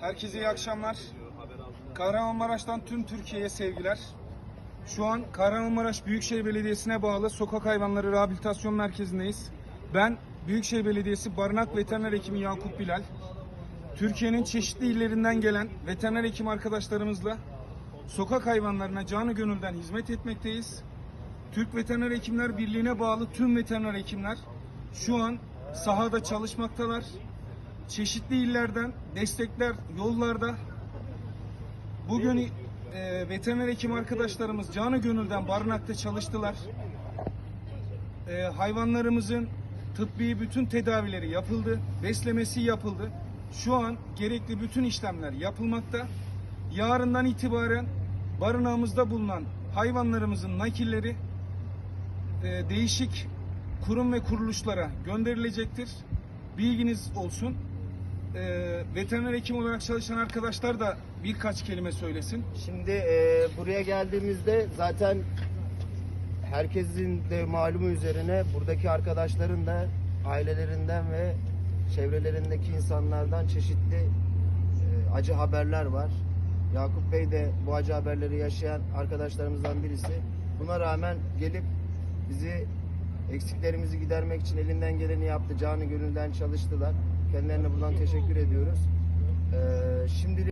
Herkese iyi akşamlar. Kahramanmaraş'tan tüm Türkiye'ye sevgiler. Şu an Kahramanmaraş Büyükşehir Belediyesi'ne bağlı Sokak Hayvanları Rehabilitasyon Merkezi'ndeyiz. Ben Büyükşehir Belediyesi Barınak Veteriner Hekimi Yakup Bilal. Türkiye'nin çeşitli illerinden gelen veteriner hekim arkadaşlarımızla sokak hayvanlarına canı gönülden hizmet etmekteyiz. Türk Veteriner Hekimler Birliği'ne bağlı tüm veteriner hekimler şu an sahada çalışmaktalar. Çeşitli illerden destekler yollarda. Bugün e, veteriner hekim arkadaşlarımız canı gönülden barınakta çalıştılar. E, hayvanlarımızın tıbbi bütün tedavileri yapıldı, beslemesi yapıldı. Şu an gerekli bütün işlemler yapılmakta. Yarından itibaren barınağımızda bulunan hayvanlarımızın nakilleri e, değişik kurum ve kuruluşlara gönderilecektir. Bilginiz olsun. E, veteriner hekim olarak çalışan arkadaşlar da birkaç kelime söylesin. Şimdi e, buraya geldiğimizde zaten herkesin de malumu üzerine buradaki arkadaşların da ailelerinden ve çevrelerindeki insanlardan çeşitli e, acı haberler var. Yakup Bey de bu acı haberleri yaşayan arkadaşlarımızdan birisi. Buna rağmen gelip bizi eksiklerimizi gidermek için elinden geleni yaptı. Canı gönülden çalıştılar. Kendilerine buradan teşekkür ediyoruz. E, şimdilik